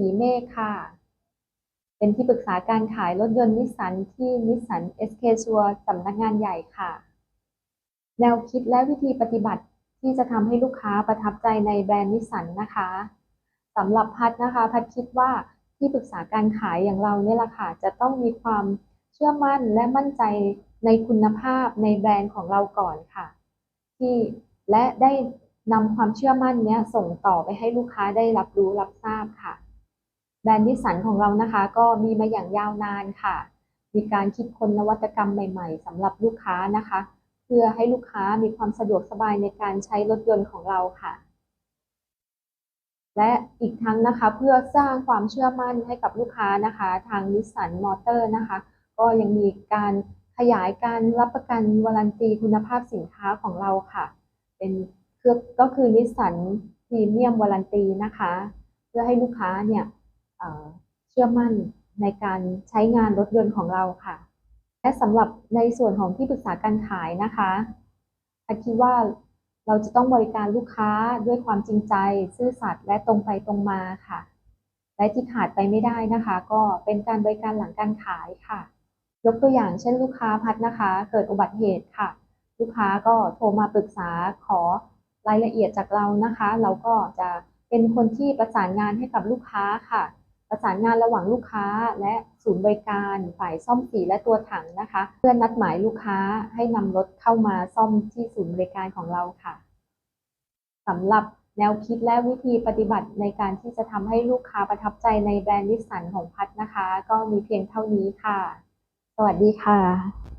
สีเมฆค่ะ เป็นที่ปรึกษาการขายรถยนต์นิสสันที่นิสสันเอสเคชัวสำนักงานใหญ่ค่ะ แนวคิดและวิธีปฏิบัติที่จะทำให้ลูกค้าประทับใจในแบรนด์นิสสันนะคะสำหรับพัดนะคะ พัดคิดว่าที่ปรึกษาการขายอย่างเราเนี่ยแหละค่ะ จะต้องมีความเชื่อมั่นและมั่นใจในคุณภาพในแบรนด์ของเราก่อนค่ะ ที่และได้นำความเชื่อมั่นเนี้ยส่งต่อไปให้ลูกค้าได้รับรู้รับทราบค่ะ แบรนด์นิสสันของเรานะคะ ก็มีมาอย่างยาวนานค่ะ มีการคิดค้นนวัตกรรมใหม่ ๆสำหรับลูกค้านะคะ เพื่อให้ลูกค้ามีความสะดวกสบายในการใช้รถยนต์ของเราค่ะ และอีกทั้งนะคะเพื่อสร้างความเชื่อมั่นให้กับลูกค้านะคะ ทางนิสสันมอเตอร์นะคะ ก็ยังมีการขยายการรับประกันวารันตีคุณภาพสินค้าของเราค่ะ เป็นเครือก็คือนิสสันพรีเมียมวารันตีนะคะ เพื่อให้ลูกค้าเนี่ย เชื่อมั่นในการใช้งานรถยนต์ของเราค่ะ และสำหรับในส่วนของที่ปรึกษาการขายนะคะพัดคิดว่าเราจะต้องบริการลูกค้าด้วยความจริงใจ ซื่อสัตย์และตรงไปตรงมาค่ะ และที่ขาดไปไม่ได้นะคะ ก็เป็นการบริการหลังการขายค่ะ ยกตัวอย่างเช่นลูกค้าพัดนะคะ เกิดอุบัติเหตุค่ะ ลูกค้าก็โทรมาปรึกษาขอรายละเอียดจากเรานะคะ เราก็จะเป็นคนที่ประสานงานให้กับลูกค้าค่ะ ประสานงานระหว่างลูกค้าและศูนย์บริการฝ่ายซ่อมสีและตัวถังนะคะ เพื่อนัดหมายลูกค้าให้นำรถเข้ามาซ่อมที่ศูนย์บริการของเราค่ะสำหรับแนวคิดและวิธีปฏิบัติในการที่จะทำให้ลูกค้าประทับใจในแบรนด์นิสสันของพัดนะคะ ก็มีเพียงเท่านี้ค่ะ สวัสดีค่ะ